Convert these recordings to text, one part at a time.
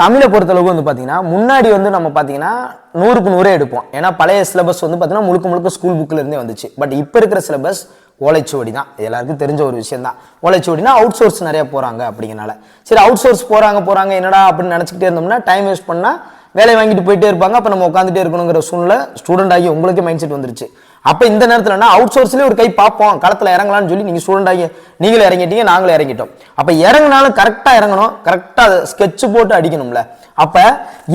தமிழை பொறுத்தளவுக்கு வந்து பார்த்தீங்கன்னா முன்னாடி வந்து நம்ம பார்த்தீங்கன்னா நூறுக்கு நூறே எடுப்போம். ஏன்னா பழைய சிலபஸ் வந்து பார்த்தீங்கன்னா முழுக்க முழுக்க ஸ்கூல் புக்கிலேருந்தே வந்துச்சு. பட் இப்போ இருக்கிற சிலபஸ் ஓலைச்சுவடி தான். எல்லாருக்கும் தெரிஞ்ச ஒரு விஷயம் தான். ஓலைச்சுவடினா அவுட் சோர்ஸ் நிறைய போகிறாங்க அப்படிங்கிறனால. சரி அவுட் சோர்ஸ் போகிறாங்க போகிறாங்க என்னடா அப்படின்னு நினச்சிக்கிட்டே இருந்தோம்னா டைம் வேஸ்ட் பண்ணால் வேலையை வாங்கிட்டு போயிட்டே இருப்பாங்க. அப்போ நம்ம உட்காந்துட்டே இருக்கணுங்கிற சூழ்நிலை ஸ்டூடெண்ட் ஆகி உங்களுக்கே மைண்ட் செட் வந்துருச்சு. அப்போ இந்த நேரத்தில் அவுட் சோர்ஸ்லேயே ஒரு கை பார்ப்போம். களத்தில் இறங்கலாம்னு சொல்லி நீங்கள் ஸ்டூடெண்ட் ஆகி நீங்களும் இறங்கிட்டீங்க நாங்களும் இறங்கிட்டோம். அப்போ இறங்கினாலும் கரெக்டாக இறங்கணும். கரெக்டாக ஸ்கெட்ச் போட்டு அடிக்கணும்ல. அப்போ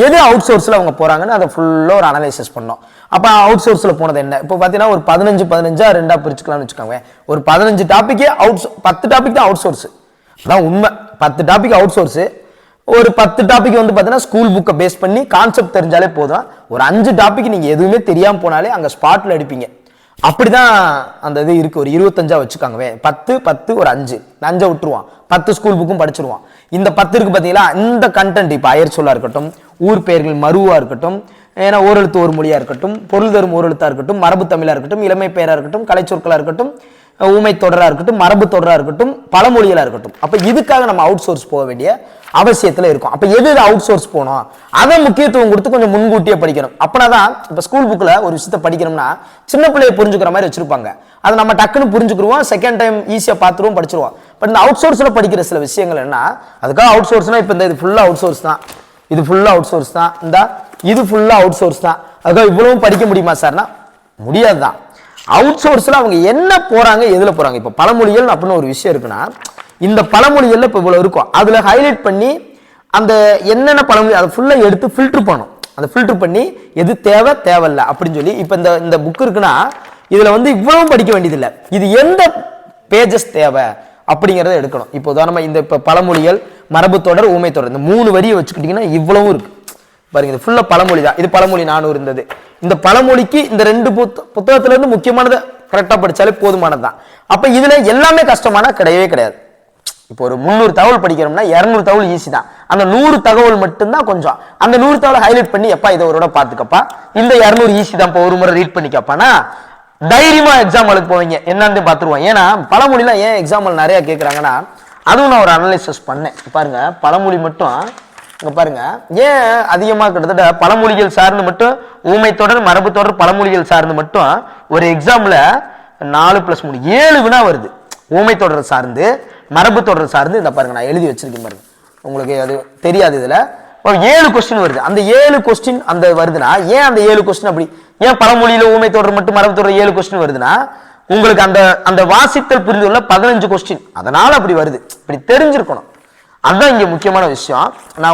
எது அவுட் சோர்ஸில் அவங்க போகிறாங்கன்னு அதை ஃபுல்லாக ஒரு அனலைசிஸ் பண்ணோம். அப்போ அவுட் சோர்ஸில் போனது என்ன? இப்போ பார்த்தீங்கன்னா ஒரு பதினஞ்சு பதினஞ்சா ரெண்டாக பிரிச்சுக்கலாம்னு வச்சுக்கோங்க ஒரு பதினஞ்சு டாப்பிக்கே அவுட் பத்து டாபிக் தான் அவுட் சோர்ஸ் அதான் உண்மை. பத்து டாபிக் அவுட் சோர்ஸு ஒரு பத்து டாபிக் வந்து பார்த்தீங்கன்னா ஸ்கூல் புக்கை பேஸ் பண்ணி கான்செப்ட் தெரிஞ்சாலே போதும். ஒரு அஞ்சு டாபிக் நீங்கள் எதுவுமே தெரியாமல் போனாலே அங்கே ஸ்பாட்டில் அடிப்பீங்க அப்படிதான் அந்த இது இருக்குது ஒரு இருபத்தஞ்சா வச்சுக்காங்கவே பத்து பத்து ஒரு அஞ்சு. அஞ்சை விட்டுருவான். பத்து ஸ்கூல் புக்கும் படிச்சிருவான். இந்த பத்து இருக்கு பார்த்தீங்களா இந்த கண்டென்ட் இப்போ அயர் சொல்லாக இருக்கட்டும் ஊர் பெயர்கள் மருவாக இருக்கட்டும் ஏன்னா ஓரெழுத்து ஒரு மொழியாக இருக்கட்டும் பொருள் தரும் ஓரெழுத்தாக இருக்கட்டும் மரபு தமிழாக இருக்கட்டும் இளமை பெயராக இருக்கட்டும் கலைச்சொற்களாக இருக்கட்டும் ஊமை தொடராக இருக்கட்டும் மரபு தொடராக இருக்கட்டும் பழமொழிகளா இருக்கட்டும். அப்போ இதுக்காக நம்ம அவுட் சோர்ஸ் போக வேண்டிய அவசியத்தில் இருக்கும். அப்போ எது அவுட் சோர்ஸ் போகணும் அதை முக்கியத்துவம் கொடுத்து கொஞ்சம் முன்கூட்டியே படிக்கணும். அப்பனாதான் இப்போ ஸ்கூல் புக்கில் ஒரு விஷயத்த படிக்கணும்னா சின்ன பிள்ளைய புரிஞ்சுக்கிற மாதிரி வச்சிருப்பாங்க. அதை நம்ம டக்குன்னு புரிஞ்சுக்கிடுவோம் செகண்ட் டைம் ஈஸியாக பார்த்துருவோம் படிச்சிருவோம். பட் இந்த அவுட் சோர்ஸில் படிக்கிற சில விஷயங்கள் என்ன அதுக்காக அவுட் சோர்ஸ்னால் இப்போ இந்த இது ஃபுல்லாக அவுட் சோர்ஸ் தான். இது ஃபுல்லாக அவுட் சோர்ஸ் தான். இந்த இது ஃபுல்லாக அவுட் சோர்ஸ் தான். அதுக்காக இவ்வளவும் படிக்க முடியுமா சார்னா முடியாது தான் அவுட் சோர்ஸில் அவங்க என்ன போகிறாங்க எதில் போகிறாங்க இப்போ பழமொழிகள் அப்படின்னு ஒரு விஷயம் இருக்குன்னா இந்த பழமொழிகளில் இப்போ இவ்வளோ இருக்கும். அதில் ஹைலைட் பண்ணி அந்த என்னென்ன பழமொழி அதை ஃபுல்லாக எடுத்து ஃபில்டர் பண்ணும் அந்த ஃபில்டர் பண்ணி எது தேவை தேவையில்ல அப்படின்னு சொல்லி இப்போ இந்த இந்த புக் இருக்குன்னா இதில் வந்து இவ்வளவும் படிக்க வேண்டியதில்லை. இது எந்த பேஜஸ் தேவை அப்படிங்கிறத எடுக்கணும். இப்போ உதாரணமாக இந்த இப்போ பழமொழிகள் மரபு தொடர் ஊமை தொடர். இந்த மூணு வரியை வச்சுக்கிட்டிங்கன்னா இவ்வளவும் இருக்கு. பாருங்க இது ஃபுல்லா பழமொழி தான் இது பழமொழி நானூறு இருந்தது. இந்த பழமொழிக்கு இந்த ரெண்டு புத்த புத்தகத்துல இருந்து முக்கியமானதை கரெக்டா படிச்சாலே போதுமானது தான் அப்ப இதுல எல்லாமே கஷ்டமான கிடையவே கிடையாது. இப்போ ஒரு முந்நூறு தகவல் படிக்கிறோம்னா இரநூறு தகவல் ஈஸி தான். அந்த நூறு தகவல் மட்டும்தான் கொஞ்சம். அந்த நூறு தகவல் ஹைலைட் பண்ணி எப்பா இதை ஒரு பார்த்துக்கப்பா. இந்த இரநூறு ஈஸி தான் இப்போ ஒரு முறை ரீட் பண்ணிக்கப்பானா தைரியமா எக்ஸாம் எழுத போவீங்க. என்னன்னு பார்த்துருவோம். ஏன்னா பழமொழிலாம் ஏன் எக்ஸாம்பிள் நிறைய கேட்குறாங்கன்னா அதுவும் நான் ஒரு அனலைசஸ் பண்ணேன். பாருங்கள் பழமொழி மட்டும் இங்கே பாருங்கள் ஏன் அதிகமாக கிட்டத்தட்ட பழமொழிகள் சார்ந்து மட்டும் ஊமை தொடர் மரபு தொடர் பழமொழிகள் சார்ந்து மட்டும் ஒரு எக்ஸாமில் நாலு ப்ளஸ் மூணு ஏழு வினா வருது. ஊமை தொடர் சார்ந்து மரபு தொடர் சார்ந்து இந்த பாருங்கள் நான் எழுதி வச்சிருக்கேன் பாருங்கள் உங்களுக்கு அது தெரியாது இதில். ஏழு கொஸ்டின் வருது. அந்த ஏழு கொஸ்டின் அந்த வருதுன்னா ஏன் அந்த ஏழு கொஸ்டின் அப்படி ஏன் பழமொழியில் ஊமை தொடர் மட்டும் மரபு தொடர் ஏழு கொஸ்டின் வருதுன்னா உங்களுக்கு அந்த அந்த வாசித்தல் புரிந்துள்ள பதினஞ்சு கொஸ்டின் அதனால் அப்படி வருது. இப்படி தெரிஞ்சிருக்கணும். அதுதான் இங்க முக்கியமான விஷயம். நான்